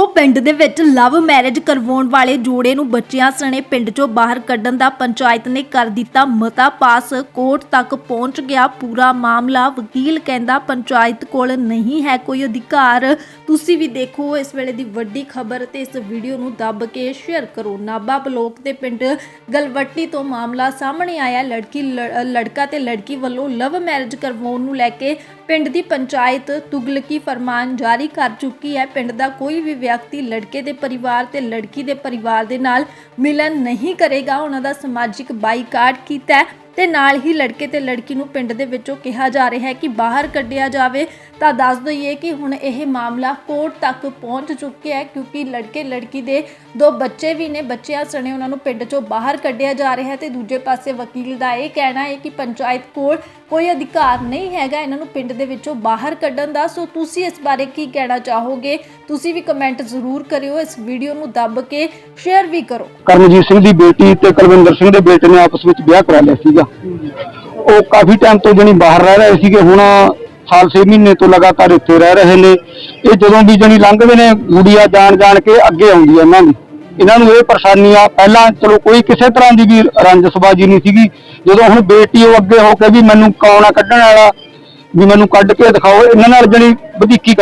ਇੱਕੋ ਪਿੰਡ ਦੇ ਵਿੱਚ ਲਵ ਮੈਰਿਜ ਕਰਵਾਉਣ ਵਾਲੇ ਜੋੜੇ ਨੂੰ ਬੱਚਿਆਂ ਸਣੇ ਪਿੰਡ ਚੋਂ ਬਾਹਰ ਕੱਢਣ ਦਾ ਪੰਚਾਇਤ ਨੇ ਕਰ ਦਿੱਤਾ ਮਤਾ ਪਾਸ। ਕੋਰਟ ਤੱਕ ਪਹੁੰਚ ਗਿਆ ਪੂਰਾ ਮਾਮਲਾ। ਵਕੀਲ ਕਹਿੰਦਾ ਪੰਚਾਇਤ ਕੋਲ ਨਹੀਂ ਹੈ ਕੋਈ ਅਧਿਕਾਰ। ਤੁਸੀਂ ਵੀ ਦੇਖੋ ਇਸ ਵੇਲੇ ਦੀ ਵੱਡੀ ਖਬਰ ਤੇ ਇਸ ਵੀਡੀਓ ਨੂੰ ਦੱਬ ਕੇ ਸ਼ੇਅਰ ਕਰੋ। ਨਾਬਾ ਬਲੋਕ ਦੇ ਪਿੰਡ ਗਲਵੱਟੀ ਤੋਂ ਮਾਮਲਾ ਸਾਹਮਣੇ ਆਇਆ। ਲੜਕੀ ਲੜਕਾ ਤੇ ਲੜਕੀ ਵੱਲੋਂ ਲਵ ਮੈਰਿਜ ਕਰਵਾਉਣ ਨੂੰ ਲੈ ਕੇ ਪਿੰਡ ਦੀ ਪੰਚਾਇਤ ਤੁਗਲਕੀ ਫਰਮਾਨ ਜਾਰੀ ਕਰ ਚੁੱਕੀ ਹੈ। ਪਿੰਡ ਦਾ ਕੋਈ ਵੀ ਵਿਅਕਤੀ ਲੜਕੇ ਦੇ ਪਰਿਵਾਰ ਤੇ ਲੜਕੀ ਦੇ ਪਰਿਵਾਰ ਦੇ ਨਾਲ ਮਿਲਨ ਨਹੀਂ ਕਰੇਗਾ। ਉਹਨਾਂ ਦਾ ਸਮਾਜਿਕ ਬਾਈਕਾਟ ਕੀਤਾ ਹੈ। ਤੇ ਨਾਲ ਹੀ ਲੜਕੇ ਤੇ ਲੜਕੀ ਨੂੰ ਪਿੰਡ ਦੇ ਵਿੱਚੋਂ ਕਿਹਾ ਜਾ ਰਿਹਾ ਹੈ ਕਿ ਬਾਹਰ ਕੱਢਿਆ ਜਾਵੇ। ਤਾਂ ਦੱਸ ਦਈਏ ਕਿ ਹੁਣ ਇਹ ਮਾਮਲਾ ਕੋਰਟ ਤੱਕ ਪਹੁੰਚ ਚੁੱਕਿਆ ਹੈ ਕਿਉਂਕਿ ਲੜਕੇ ਲੜਕੀ ਦੇ ਦੋ ਬੱਚੇ ਵੀ ਨੇ। ਬੱਚਿਆਂ ਸਣੇ ਉਹਨਾਂ ਨੂੰ ਪਿੰਡ ਚੋਂ ਬਾਹਰ ਕੱਢਿਆ ਜਾ ਰਿਹਾ ਹੈ ਤੇ ਦੂਜੇ ਪਾਸੇ ਵਕੀਲ ਦਾ ਇਹ ਕਹਿਣਾ ਹੈ ਕਿ ਪੰਚਾਇਤ ਕੋਲ ਕੋਈ ਅਧਿਕਾਰ ਨਹੀਂ ਹੈਗਾ ਇਹਨਾਂ ਨੂੰ ਪਿੰਡ ਦੇ ਵਿੱਚੋਂ ਬਾਹਰ ਕੱਢਣ ਦਾ। ਸੋ ਤੁਸੀਂ ਇਸ ਬਾਰੇ ਕੀ ਕਹਿਣਾ ਚਾਹੋਗੇ? ਤੁਸੀਂ ਵੀ ਕਮੈਂਟ ਜ਼ਰੂਰ ਕਰਿਓ। ਇਸ ਵੀਡੀਓ ਨੂੰ ਦੱਬ ਕੇ ਸ਼ੇਅਰ ਵੀ ਕਰੋ। ਕਰਮਜੀਤ ਸਿੰਘ ਦੀ ਬੇਟੀ ਤੇ ਕੁਲਵਿੰਦਰ ਸਿੰਘ ਦੇ ਬੇਟੇ ਨੇ ਆਪਸ ਵਿੱਚ ਵਿਆਹ ਕਰਾ ਲਿਆ ਸੀਗਾ। ਉਹ ਕਾਫੀ ਟਾਈਮ ਤੋਂ ਜਣੀ ਬਾਹਰ ਰਹਿ ਰਹੇ ਸੀਗੇ, ਹੁਣ ਸਾਲ 6 ਮਹੀਨੇ ਤੋਂ ਲਗਾਤਾਰ ਇੱਥੇ ਰਹਿ ਰਹੇ ਨੇ। ਇਹ ਜਦੋਂ ਵੀ ਜਣੀ ਲੰਘਦੇ ਨੇ ਗੁੜੀਆ ਜਾਣ ਜਾਣ ਕੇ ਅੱਗੇ ਆਉਂਦੀ ਹੈ ਇਹਨਾਂ ਦੀ। ਇਹਨਾਂ ਨੂੰ ਇਹ ਪਰੇਸ਼ਾਨੀ ਆ ਪਹਿਲਾਂ ਚਲੋ ਕੋਈ ਕਿਸੇ ਤਰ੍ਹਾਂ ਦੀ ਵੀ ਰੰਜਸਬਾਜੀ ਨਹੀਂ ਸੀਗੀ। ਜਦੋਂ ਹੁਣ ਬੇਟੀ ਉਹ ਅੱਗੇ ਹੋ ਕੇ ਵੀ ਮੈਨੂੰ ਕੌਣ ਆ ਕੱਢਣ ਵਾਲਾ, ਵੀ ਮੈਨੂੰ ਕੱਢ ਕੇ ਦਿਖਾਓ, ਇਹਨਾਂ ਨਾਲ ਜਣੀ ਵਧੀਕੀ